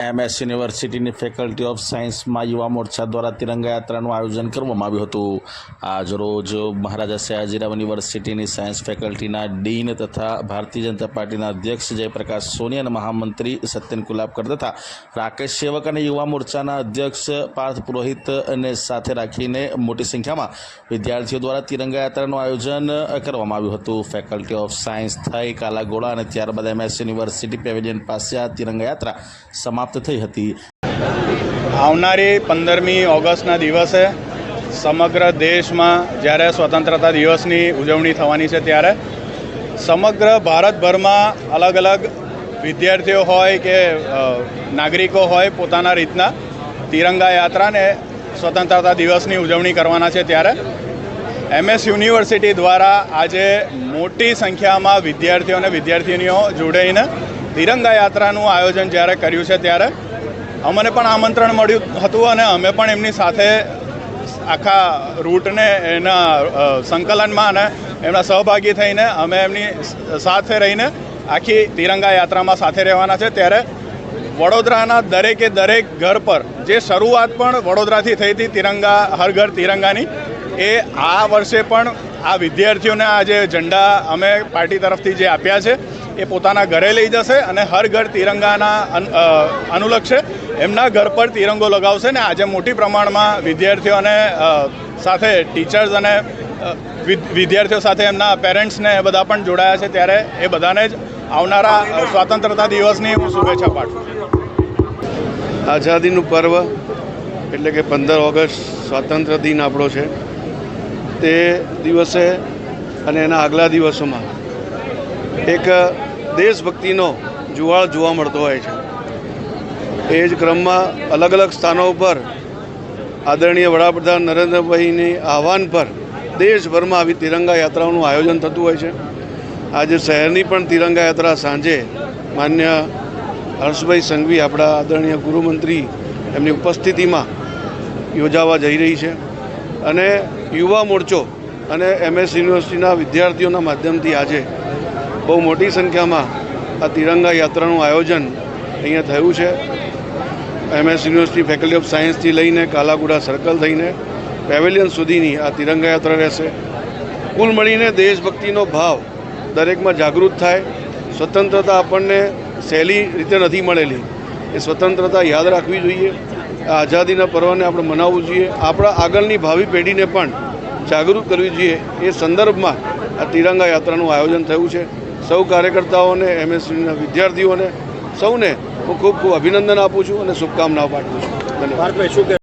MS યુનિવર્સિટીની faculty of સાયન્સમાં યુવા મોરચા દ્વારા તિરંગા યાત્રાનું આયોજન કરવામાં આવ્યું હતું. આજ રોજ મહારાજા સયાજીરાવ યુનિવર્સિટીની સાયન્સ ફેકલ્ટીના ડીન તથા ભારતીય જનતા પાર્ટીના અધ્યક્ષ જયપ્રકાશ સોની અને મહામંત્રી સત્યન કુલાબકર તથા રાકેશ સેવક અને યુવા મોરચાના અધ્યક્ષ પાર્થ પુરોહિતને સાથે રાખીને મોટી સંખ્યામાં વિદ્યાર્થીઓ દ્વારા તિરંગા યાત્રાનું આયોજન કરવામાં આવ્યું હતું. ફેકલ્ટી ઓફ સાયન્સ થઈ કાલાગોળા અને ત્યારબાદ એમએસ યુનિવર્સિટી પેવેલિયન પાસે આ તિરંગા યાત્રા સમાપ્ત થઈ હતી. આવનારી પંદરમી ઓગસ્ટના દિવસે સમગ્ર દેશમાં જ્યારે સ્વતંત્રતા દિવસની ઉજવણી થવાની છે ત્યારે સમગ્ર ભારતભરમાં અલગ અલગ વિદ્યાર્થીઓ હોય કે નાગરિકો હોય પોતાના રીતના તિરંગા યાત્રાને સ્વતંત્રતા દિવસની ઉજવણી કરવાના છે ત્યારે એમએસ યુનિવર્સિટી દ્વારા આજે મોટી સંખ્યામાં વિદ્યાર્થીઓ અને વિદ્યાર્થિનીઓ જોડાઈને તિરંગા યાત્રાનું આયોજન જ્યારે કર્યું છે ત્યારે અમને પણ આમંત્રણ મળ્યું હતું અને અમે પણ એમની સાથે આખા રૂટને એના સંકલનમાં અને એમના સહભાગી થઈને અમે એમની સાથે રહીને આખી તિરંગા યાત્રામાં સાથે રહેવાના છે. ત્યારે વડોદરાના દરેકે દરેક ઘર પર જે શરૂઆત પણ વડોદરાથી થઈ હતી તિરંગા, હર ઘર તિરંગાની, એ આ વર્ષે પણ આ વિદ્યાર્થીઓને આ જે ઝંડા અમે પાર્ટી તરફથી જે આપ્યા છે એ પોતાના ઘરે લઈ જશે અને હર ઘર તિરંગાના અનુલક્ષે એમના ઘર પર તિરંગો લગાવશે ને આજે મોટી પ્રમાણમાં વિદ્યાર્થીઓને અને સાથે ટીચર્સ અને વિદ્યાર્થીઓ સાથે એમના પેરેન્ટ્સને એ બધા પણ જોડાયા છે ત્યારે એ બધાને જ આવનારા સ્વતંત્રતા દિવસની હું શુભેચ્છા પાઠવું આઝાદીનું પર્વ એટલે કે પંદર ઓગસ્ટ સ્વાતંત્ર્ય દિન આપણો છે. તે દિવસે અને એના આગલા દિવસોમાં એક દેશભક્તિનો જુવાળ જોવા મળતો હોય છે. એ જ ક્રમમાં અલગ અલગ સ્થાનો ઉપર આદરણીય વડાપ્રધાન નરેન્દ્રભાઈની આહવાન પર દેશભરમાં આવી તિરંગા યાત્રાઓનું આયોજન થતું હોય છે. આજે શહેરની પણ તિરંગા યાત્રા સાંજે માન્ય હર્ષભાઈ સંઘવી, આપણા આદરણીય ગૃહમંત્રી એમની ઉપસ્થિતિમાં યોજાવા જઈ રહી છે. અને યુવા મોરચો અને એમએસ યુનિવર્સિટીના વિદ્યાર્થીઓના માધ્યમથી આજે બહુ મોટી સંખ્યામાં આ તિરંગા યાત્રાનું આયોજન અહીંયા થયું છે. એમએસ યુનિવર્સિટી ફેકલ્ટી ઓફ સાયન્સથી લઈને કાલાગુડા સર્કલ થઈને પેવેલિયન સુધીની આ તિરંગા યાત્રા રહેશે. કુલ મળીને દેશભક્તિનો ભાવ દરેકમાં જાગૃત થાય. સ્વતંત્રતા આપણને સહેલી રીતે નથી મળેલી. એ સ્વતંત્રતા યાદ રાખવી જોઈએ. આ આઝાદીના પર્વને આપણે મનાવવું જોઈએ. આપણા આગળની ભાવિ પેઢીને પણ જાગૃત કરવી જોઈએ. એ સંદર્ભમાં આ તિરંગા યાત્રાનું આયોજન થયું છે. સૌ કાર્યકર્તાઓને એમએસસીના વિદ્યાર્થીઓને, સૌને હું ખૂબ ખૂબ અભિનંદન આપું છું અને શુભકામનાઓ પાઠવું છું. ધન્યવાદ.